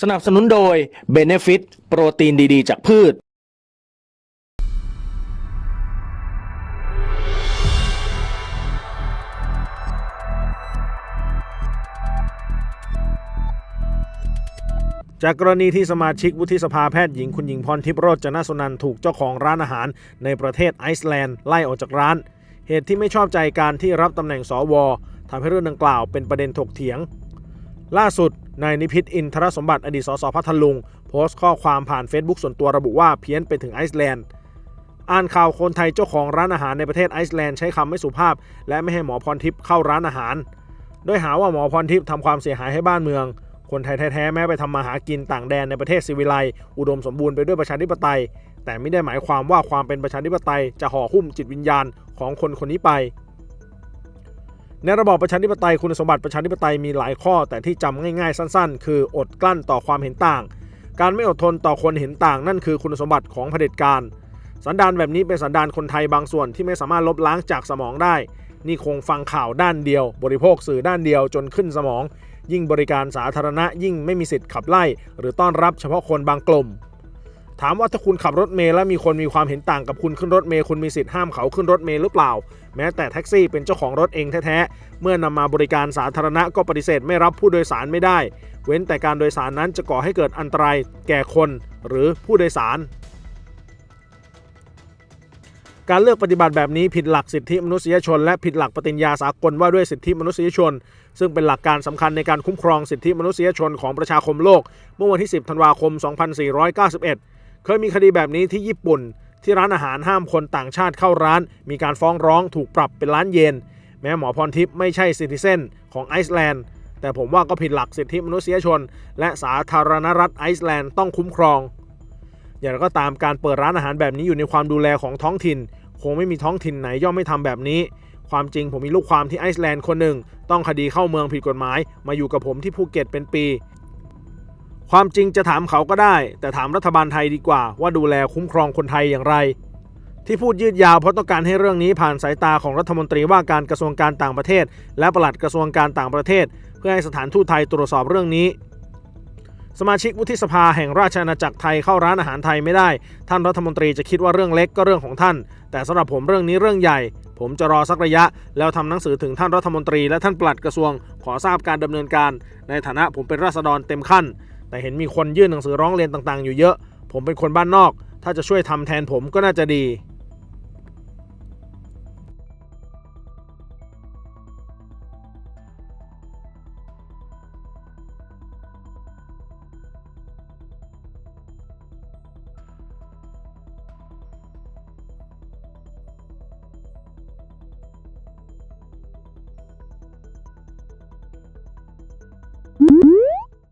สนับสนุนโดย Benefit โปรตีนดีๆ จากพืช จากกรณีที่สมาชิกวุฒิสภาแพทย์หญิงคุณหญิงพรทิพย์โรจนสุนันท์ถูกเจ้าของร้านอาหารในประเทศไอซ์แลนด์ไล่ออกจากร้าน เหตุที่ไม่ชอบใจการที่รับตำแหน่งสวทำให้เรื่องดังกล่าวเป็นประเด็นถกเถียง ล่าสุด นายนิพิษอินทรสมบัติอดีตสสพัทลุง โพสต์ข้อความผ่าน Facebook ส่วนตัวระบุว่าเพี้ยนไปถึงไอซ์แลนด์ อ่านข่าวคนไทยเจ้าของร้านอาหารในประเทศไอซ์แลนด์ใช้คำไม่สุภาพ และไม่ให้หมอพรทิพย์เข้าร้านอาหาร โดยหาว่าหมอพรทิพย์ทำความเสียหายให้บ้านเมือง คนไทยแท้ๆแม้ไปทำมาหากินต่างแดนในประเทศซิวิไลอุดมสมบูรณ์ไปด้วยประชาธิปไตย แต่ไม่ได้หมายความว่าความเป็นประชาธิปไตยจะห่อหุ้มจิตวิญญาณของคนคนนี้ไป ในระบอบประชาธิปไตยคุณสมบัติประชาธิปไตยมีหลายข้อ แต่ที่จำง่ายๆ สั้น ๆ คืออดกลั้นต่อความเห็นต่าง การไม่อดทนต่อคนเห็นต่าง นั่นคือคุณสมบัติของเผด็จการสันดานแบบนี้เป็นสันดานคนไทยบางส่วนที่ไม่สามารถลบล้างจากสมองได้ นี่คงฟังข่าวด้านเดียว บริโภคสื่อด้านเดียวจนขึ้นสมอง ยิ่งบริการสาธารณะยิ่งไม่มีสิทธิ์ขับไล่ หรือต้อนรับเฉพาะคนบางกลุ่ม ถามว่าถ้าคุณขับรถเมล์แล้วมีคนมีความเห็นต่างกับคุณขึ้นรถเมล์คุณมีสิทธิ์ห้ามเขาขึ้นรถเมล์หรือเปล่า แม้แต่แท็กซี่เป็นเจ้าของรถเองแท้ๆ เมื่อนำมาบริการสาธารณะก็ปฏิเสธไม่รับผู้โดยสารไม่ได้ เว้นแต่การโดยสารนั้นจะก่อให้เกิดอันตรายแก่คน หรือผู้โดยสาร การเลือกปฏิบัติแบบนี้ผิดหลักสิทธิมนุษยชน และผิดหลักปฏิญญาสากลว่าด้วยสิทธิมนุษยชน ซึ่งเป็นหลักการสำคัญในการคุ้มครองสิทธิมนุษยชนของประชาคมโลก เมื่อวันที่ 10 ธันวาคม 2491 เคยมีคดีแบบนี้ที่ญี่ปุ่น ที่ร้านอาหารห้ามคนต่างชาติเข้าร้าน มีการฟ้องร้องถูกปรับเป็นล้านเยน แม้หมอพรทิพย์ไม่ใช่ซิติเซนของไอซ์แลนด์ แต่ผมว่าก็ผิดหลักสิทธิมนุษยชน และสาธารณรัฐไอซ์แลนด์ต้องคุ้มครอง อย่างไรก็ตามการเปิดร้านอาหารแบบนี้อยู่ในความดูแลของท้องถิ่น คงไม่มีท้องถิ่นไหนย่อมไม่ทำแบบนี้ความจริงผมมีลูกความที่ไอซ์แลนด์คนหนึ่ง ต้องคดีเข้าเมืองผิดกฎหมาย มาอยู่กับผมที่ภูเก็ตเป็นปี ความจริงจะถามเขาก็ได้ แต่ถามรัฐบาลไทยดีกว่า ว่าดูแลคุ้มครองคนไทยอย่างไร ที่พูดยืดยาวเพราะต้องการให้เรื่องนี้ผ่านสายตาของรัฐมนตรีว่าการกระทรวงการต่างประเทศ และปลัดกระทรวงการต่างประเทศ เพื่อให้สถานทูตไทยตรวจสอบเรื่องนี้สมาชิกวุฒิสภาแห่งราชอาณาจักรไทยเข้าร้านอาหารไทยไม่ได้ ท่านรัฐมนตรีจะคิดว่าเรื่องเล็กก็เรื่องของท่าน แต่สำหรับผมเรื่องนี้เรื่องใหญ่ ผมจะรอสักระยะ แล้วทำหนังสือถึงท่านรัฐมนตรีและท่านปลัดกระทรวง ขอทราบการดำเนินการ ในฐานะผมเป็นราษฎรเต็มขั้น แต่เห็นมีคนยื่นหนังสือร้องเรียนต่างๆ อยู่เยอะ ผมเป็นคนบ้านนอก ถ้าจะช่วยทำแทนผมก็น่าจะดี